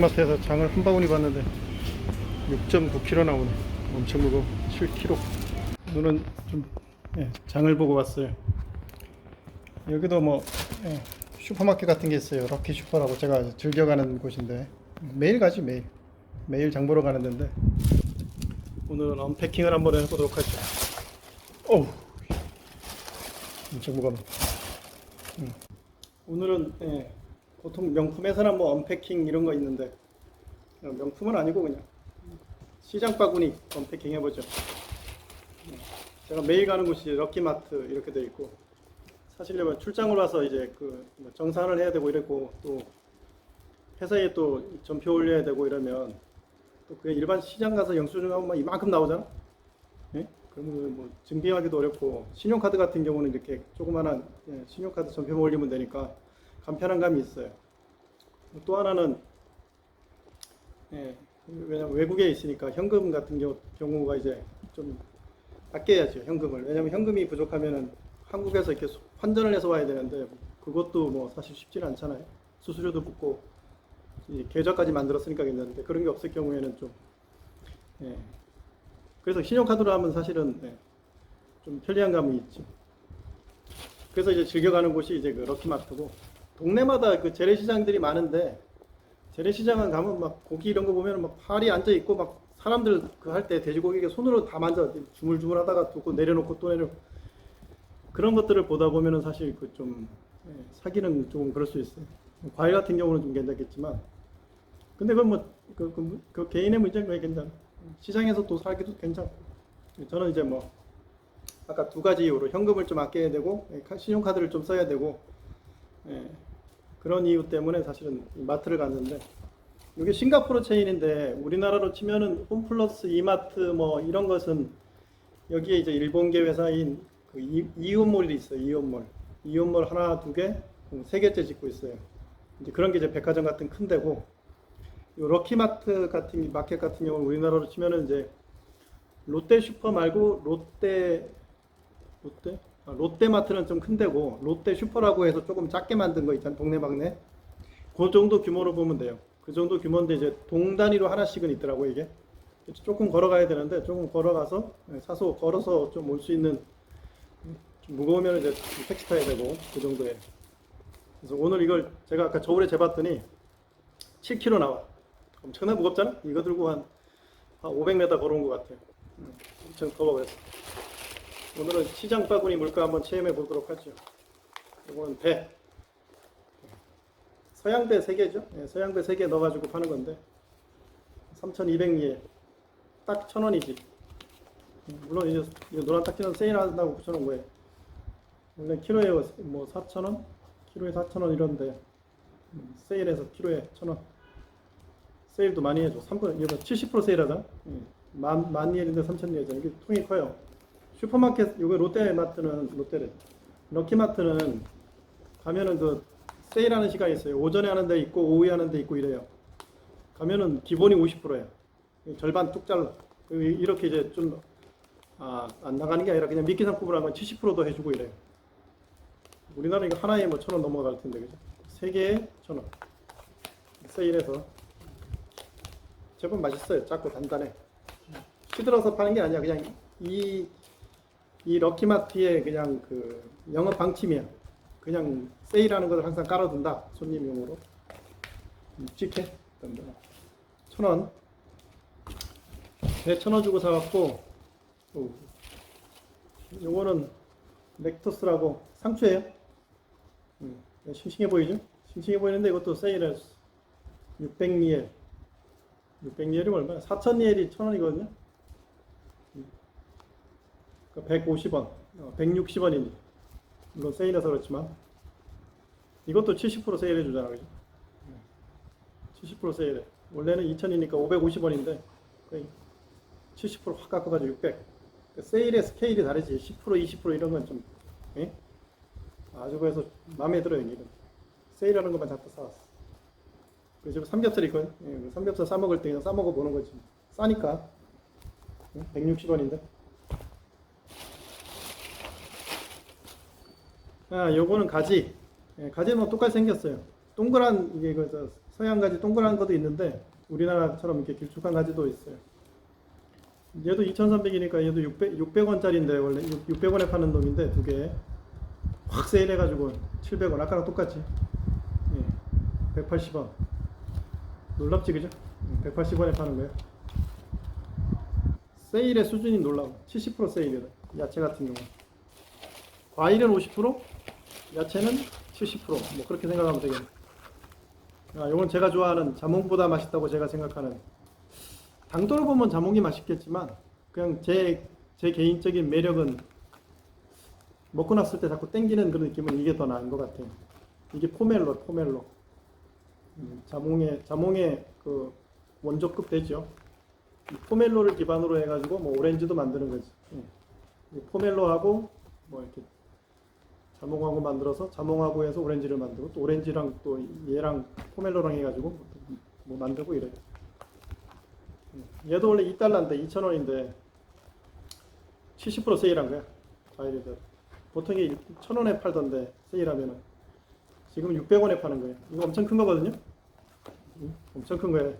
마트에서 장을 한 바구니 봤는데 6.9kg 나오네. 엄청 무거워. 7kg. 오늘은 좀 예, 장을 보고 왔어요. 여기도 뭐 예, 슈퍼마켓 같은 게 있어요. 럭키 슈퍼라고 제가 즐겨가는 곳인데 매일 가지 매일. 매일 장 보러 가는 데인데 오늘은 언패킹을 한번 해보도록 하죠. 어우, 엄청 무거워. 음. 오늘은 예, 보통 명품에서는 뭐 언패킹 이런 거 있는데 어, 명품은 아니고 그냥 시장 바구니 언패킹 해보죠. 예, 제가 매일 가는 곳이 럭키마트 이렇게 돼 있고 사실은 출장을 와서 이제 그뭐 정산을 해야 되고 이랬고 또 회사에 또 전표 올려야 되고 이러면 또 그게 일반 시장 가서 영수증하고 막 이만큼 나오잖아. 예? 그러면 뭐 증빙하기도 어렵고 신용카드 같은 경우는 이렇게 조그만한 예, 신용카드 전표만 올리면 되니까 간편한 감이 있어요. 또 하나는 예, 왜냐면 외국에 있으니까 현금 같은 경우, 경우가 이제 좀 아껴야죠 현금을. 왜냐면 현금이 부족하면은 한국에서 이렇게 소- 환전을 해서 와야 되는데 그것도 뭐 사실 쉽지는 않잖아요. 수수료도 붙고 이 계좌까지 만들었으니까 괜찮은데 그런 게 없을 경우에는 좀 예. 그래서 신용카드로 하면 사실은 예, 좀 편리한 감이 있죠. 그래서 이제 즐겨가는 곳이 이제 그 럭키마트고 동네마다 그 재래시장들이 많은데 재래시장은 가면 막 고기 이런 거 보면 막 팔이 앉아 있고 막 사람들 그 할 때 돼지고기 손으로 다 만져 주물주물 하다가 또 내려놓고 또 내려 그런 것들을 보다 보면은 사실 그 좀 사기는 조금 그럴 수 있어요. 과일 같은 경우는 좀 괜찮겠지만 근데 그건 뭐그 그, 그 개인의 문제인 거예요, 괜찮아. 시장에서 또 사기도 괜찮고 저는 이제 뭐 아까 두 가지 이유로 현금을 좀 아껴야 되고 예, 카- 신용카드를 좀 써야 되고 예, 그런 이유 때문에 사실은 이 마트를 갔는데 이게 싱가포르 체인인데 우리나라로 치면은 홈플러스 이마트 뭐 이런 것은 여기에 이제 일본계 회사인 그 이, 이온몰이 있어요 이온몰. 이온몰 하나 두개세 개째 짓고 있어요. 이제 그런 게 이제 백화점 같은 큰 데고 요 럭키마트 같은 마켓 같은 경우는 우리나라로 치면은 이제 롯데 슈퍼 말고 롯데 롯데? 아, 롯데마트는 좀 큰 데고 롯데 슈퍼라고 해서 조금 작게 만든 거 있잖아요 동네방네. 그 정도 규모로 보면 돼요. 그 정도 규모인데 이제 동 단위로 하나씩은 있더라고 이게. 조금 걸어가야 되는데 조금 걸어가서 예, 사서 걸어서 좀 올 수 있는 좀 무거우면 이제 택시 타야 되고 그 정도에. 그래서 오늘 이걸 제가 아까 저울에 재봤더니 7kg 나와. 엄청나게 무겁잖아? 이거 들고 한, 한 500m 걸어온 것 같아요. 음, 엄청 커버 그래서 오늘은 시장 바구니 물가 한번 체험해 보도록 하죠. 이거는 배. 서양배 3개죠. 예, 서양배 3개 넣어가지고 파는 건데 3,200리에 딱 1,000원이지. 물론 이제 노란 딱지는 세일한다고 붙여놓은 거예요. 원래 키로에 뭐 4,000원, 키로에 4,000원 이런데 음, 세일해서 키로에 1,000원. 세일도 많이 해줘. 3분 이거 70% 세일하잖아. 예, 만, 만 리엘인데 3,000 리엘이잖아. 이게 통이 커요. 슈퍼마켓 요거 롯데마트는 롯데래. 럭키마트는 가면은 그 세일하는 시간이 있어요. 오전에 하는 데 있고 오후에 하는 데 있고 이래요. 가면은 기본이 50%예요. 절반 뚝 잘라. 그 이렇게 이제 좀 아, 안 나가는 게 아니라 그냥 미끼 상품으로 하면 70%도 해주고 이래요. 우리나라 이거 하나에 뭐 천 원 넘어갈 텐데 그죠? 세 개에 천 원. 세일해서. 제법 맛있어요. 작고 단단해. 시들어서 파는 게 아니야. 그냥 이 이 럭키마트의 그냥 그 영업 방침이야. 그냥 세일하는 것을 항상 깔아둔다 손님용으로. 묵직해. 천 원. 네천원 주고 사갖고. 오. 요거는 렉터스라고 상추예요. 음, 싱싱해 보이죠? 싱싱해 보이는데 이것도 세일해. 600리엘. 600리엘이 얼마야? 4000리엘이 천 원이거든요. 150원, 160원이니 물론 세일해서 그렇지만 이것도 70% 세일해 주잖아 그죠? 70% 세일해. 원래는 2000이니까 550원인데 거의 70%확 깎아가지고 600 그러니까 세일의 스케일이 다르지. 10% 20% 이런 건좀 예? 아주 그래서 마음에 들어요 이건 세일하는 것만 자꾸 사왔어. 지금 삼겹살 있거든 예, 그 삼겹살 싸 먹을 때 그냥 싸 먹어 보는 거지. 싸니까. 160원인데 아, 요거는 가지. 예, 가지는 똑같이 생겼어요. 동그란 이게 그저 서양 가지 동그란 것도 있는데 우리나라처럼 이렇게 길쭉한 가지도 있어요. 얘도 2,300이니까 얘도 600 600원짜리인데 원래 600원에 파는 놈인데 두 개. 확 세일해가지고 700원 아까랑 똑같지. 예, 180원. 놀랍지 그죠? 180원에 파는 거예요. 세일의 수준이 놀라워. 70% 세일이다. 야채 같은 경우. 과일은 50%, 야채는 70%뭐 그렇게 생각하면 되겠네. 아, 이건 제가 좋아하는 자몽보다 맛있다고 제가 생각하는 당도를 보면 자몽이 맛있겠지만 그냥 제, 제 개인적인 매력은 먹고 났을 때 자꾸 땡기는 그런 느낌은 이게 더 나은 것 같아요. 이게 포멜로, 포멜로. 음, 자몽의 자몽의 그 원조급 되죠. 이 포멜로를 기반으로 해가지고 뭐 오렌지도 만드는 거지. 예. 이 포멜로하고 뭐 이렇게 자몽하고 만들어서 자몽하고 해서 오렌지를 만들고 또 오렌지랑 또 얘랑 포멜로랑 해가지고 뭐 만들고 이래요. 음, 얘도 원래 2달러인데 2,000원인데 70% 세일한 거야. 과일들. 보통 이 1,000원에 팔던데 세일하면은 지금 600원에 파는 거예요. 이거 엄청 큰 거거든요. 음, 엄청 큰 거예요.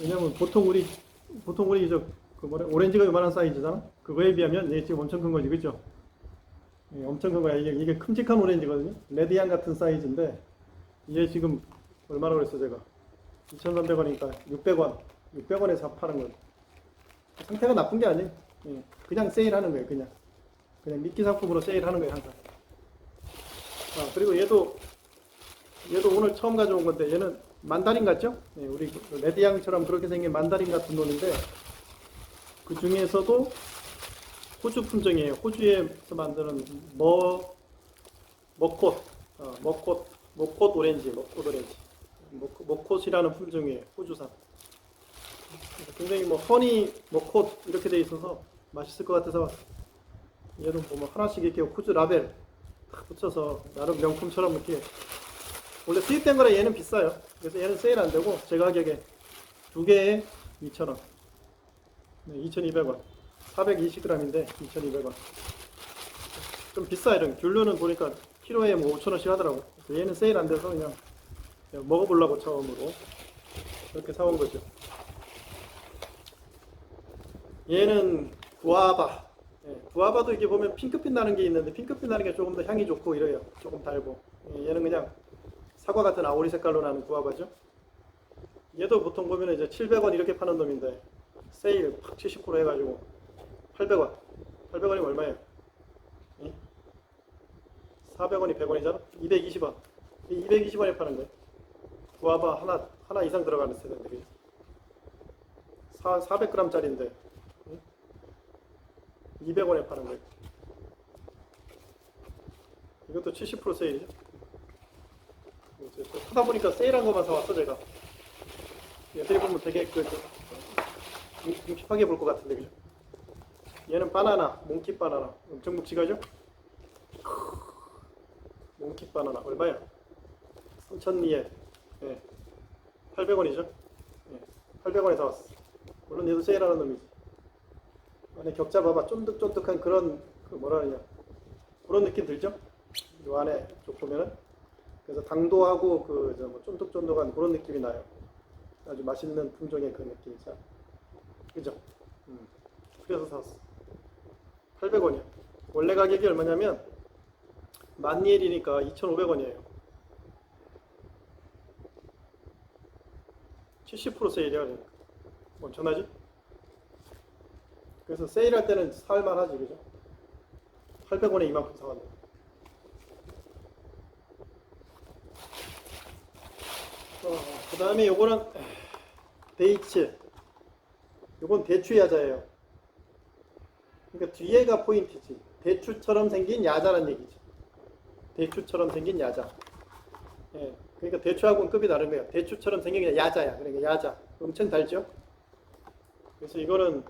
왜냐면 보통 우리 보통 우리 저그 뭐래 오렌지가 요만한 사이즈잖아. 그거에 비하면 얘 지금 엄청 큰 거지, 그죠? 예, 엄청 큰 거야. 이게 이게 큼직한 오렌지거든요. 레디안 같은 사이즈인데 얘 지금 얼마나 그랬어 제가 2,300원이니까 600원, 600원에 사 파는 거예요. 상태가 나쁜 게 아니에요. 예, 그냥 세일하는 거예요. 그냥 그냥 미끼 상품으로 세일하는 거예요 항상. 아 그리고 얘도 얘도 오늘 처음 가져온 건데 얘는 만다린 같죠? 예, 우리 그 레디앙처럼 그렇게 생긴 만다린 같은 놈인데 그 중에서도 호주 품종이에요. 호주에서 만드는 머 머콧, 어, 머콧, 머콧 오렌지, 머콧 오렌지, 머콧, 머콧이라는 품종이에요. 호주산. 굉장히 뭐 허니, 머콧 이렇게 돼 있어서 맛있을 것 같아서 얘는 보면 하나씩 이렇게 호주 라벨 탁 붙여서 나름 명품처럼 이렇게 원래 수입된 거라 얘는 비싸요. 그래서 얘는 세일 안 되고 제 가격에 두 개에 2,000원. 네, 2,200원. 420g인데 2,200원. 좀 비싸 이런 귤류는 보니까 키로에 뭐 5,000원씩 하더라고. 얘는 세일 안 돼서 그냥, 그냥 먹어보려고 처음으로 이렇게 사온 거죠. 얘는 구아바. 예, 구아바도 이게 보면 핑크빛 나는 게 있는데 핑크빛 나는 게 조금 더 향이 좋고 이래요. 조금 달고. 예, 얘는 그냥 사과 같은 아오리 색깔로 나는 구아바죠. 얘도 보통 보면 이제 700원 이렇게 파는 놈인데 세일 팍70% 해가지고 800원. 800원이면 얼마예요? 400원이 100원이잖아. 220원. 220원에 파는 거예요. 구아바 하나 하나 이상 들어가는 세대인데 그게. 400g짜리인데 200원에 파는 거예요. 이것도 70% 세일이죠. 하다 보니까 세일한 것만 사왔어 제가. 얘들이 보면 되게 그 묵직하게 볼것 같은데 그죠? 얘는 바나나, 몽키 바나나 엄청 묵직하죠? 몽키 바나나 얼마야? 3천리에 예, 800원이죠? 예, 800원에 사왔어. 물론 얘도 세일하는 놈이지. 안에 격자 봐봐 쫀득쫀득한 그런 그 뭐라 그러냐 그런 느낌 들죠? 요 안에 쭉 보면은 그래서 당도하고 그뭐 쫀득쫀득한 그런 느낌이 나요. 아주 맛있는 품종의 그 느낌. 자, 그죠? 음. 그래서 샀어. 800원이야. 원래 가격이 얼마냐면 만니엘이니까 2,500원이에요. 70% 세일이야. 그러니까. 엄청나지? 그래서 세일할 때는 살만하지, 그죠? 800원에 이만큼 사왔네. 어, 그 다음에 요거는 데이츠. 요건 대추 야자예요. 그러니까 뒤에가 포인트지. 대추처럼 생긴 야자란 얘기죠. 대추처럼 생긴 야자. 예. 그러니까 대추하고는 급이 다른 거예요. 대추처럼 생긴 게 야자야. 그러니까 야자. 엄청 달죠? 그래서 이거는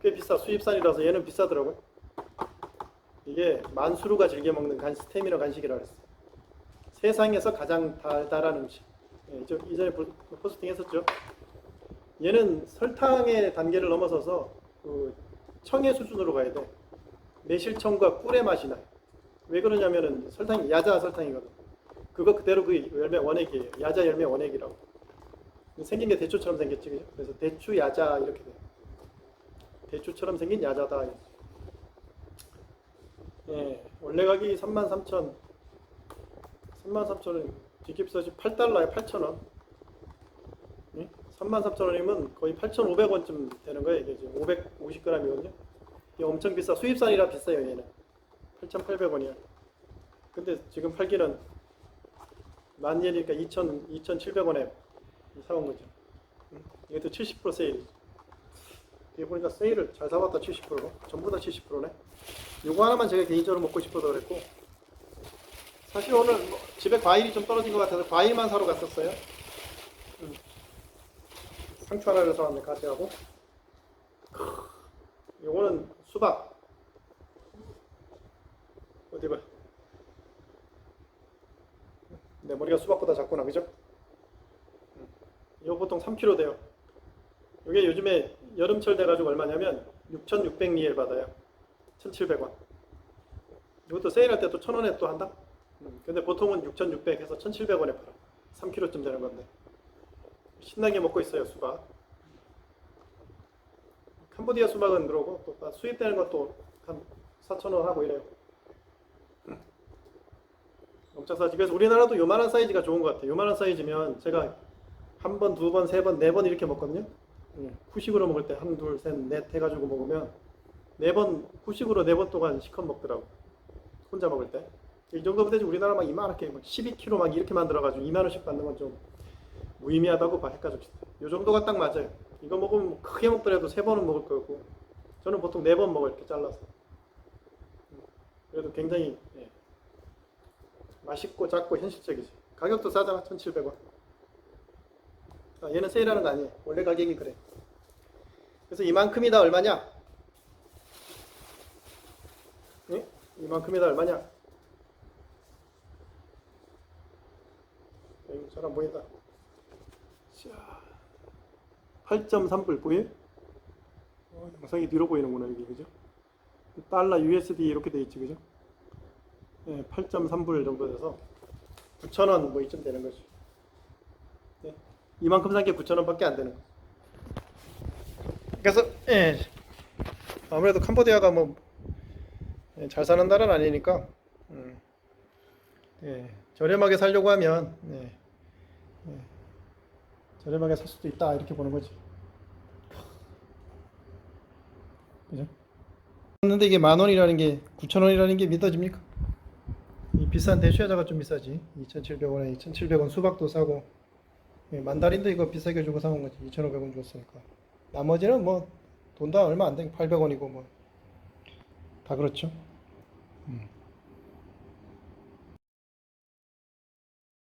꽤 비싸. 수입산이라서 얘는 비싸더라고요. 이게 만수루가 즐겨 먹는 간, 스테미너 간식이라 그랬어. 세상에서 가장 달달한 음식. 예, 이전에 보- 포스팅 했었죠. 얘는 설탕의 단계를 넘어서서 그 청의 수준으로 가야 돼. 매실청과 꿀의 맛이 나요. 왜 그러냐면은 설탕이 야자 설탕이거든. 그거 그대로 그 열매 원액이에요. 야자 열매 원액이라고. 생긴 게 대추처럼 생겼지? 그래서 대추 야자 이렇게 돼. 대추처럼 생긴 야자다. 예, 원래 가격이 33,000, 33,000원, 뒷깁스지 8달러에 8,000원. 예? 33,000원이면 거의 8,500원쯤 되는 거예요. 이게 지금 550g이거든요. 이게 엄청 비싸. 수입산이라 비싸요, 얘는. 8,800원이야. 근데 지금 팔기는 만 예니까 2,000, 2,700원에 사온 거죠. 응? 이것도 70% 세일. 이게 보니까 세일을 잘 사봤다 70%로. 전부 다 70%네. 요거 하나만 제가 개인적으로 먹고 싶어서 그랬고 사실 오늘 뭐 집에 과일이 좀 떨어진 것 같아서 과일만 사러 갔었어요. 음. 상추 하나를 사왔네 같이 하고. 요거는 수박. 어디 봐. 내 머리가 수박보다 작구나, 그죠? 음. 이거 보통 3kg 돼요. 이게 요즘에 여름철 돼가지고 얼마냐면 6,600리엘 받아요. 1,700원. 이것도 세일할 때 또 1,000원에 또 한다? 음, 근데 보통은 6,600 해서 1,700원에 팔아. 3kg쯤 되는 건데. 신나게 먹고 있어요, 수박. 캄보디아 수박은 그러고 또 수입되는 것도 한 4,000원 하고 이래요. 음. 엄청 싸지. 그래서 우리나라도 요만한 사이즈가 좋은 것 같아요. 요만한 사이즈면 제가 한 번, 두 번, 세 번, 네 번 이렇게 먹거든요. 음, 후식으로 먹을 때 한, 둘, 셋, 넷 해가지고 먹으면 네 번, 후식으로 네 번 동안 시컷 먹더라고. 혼자 먹을 때. 이 정도면 되지 우리나라 막 이만하게 막 12kg 막 이렇게 만들어가지고 2만 원씩 받는 건 좀 무의미하다고 봐 헷갈립시다. 요 정도가 딱 맞아요. 이거 먹으면 뭐 크게 먹더라도 세 번은 먹을 거고 저는 보통 네 번 먹어요 이렇게 잘라서. 음, 그래도 굉장히 예, 맛있고 작고 현실적이지. 가격도 싸잖아 1,700원. 아, 얘는 세일하는 거 아니에요. 원래 가격이 그래. 그래서 이만큼이다 얼마냐? 예? 이만큼이다 얼마냐? 잘안 보인다. 자, 8.3불 보여? 어, 영상이 뒤로 보이는구나 이게 그죠? 달러 USD 이렇게 돼 있지 그죠? 예, 8.3불 정도 돼서 9,000원 뭐 이쯤 되는 거지. 예, 이만큼 산 게 9,000원 밖에 안 되는 거. 그래서 예, 아무래도 캄보디아가 뭐잘 사는 나라는 아니니까 음, 예, 저렴하게 살려고 하면 예, 예, 저렴하게 살 수도 있다 이렇게 보는 거지. 그죠? 근데 이게 만 원이라는 게 9천 원이라는 게 믿어집니까? 이 비싼 대추야자가 좀 비싸지. 2,700원에 2,700원 수박도 싸고 예, 만다린도 이거 비싸게 주고 사온 거지. 2,500원 줬으니까. 나머지는 뭐 돈도 얼마 안 돼. 800원이고 뭐 다 그렇죠. 음.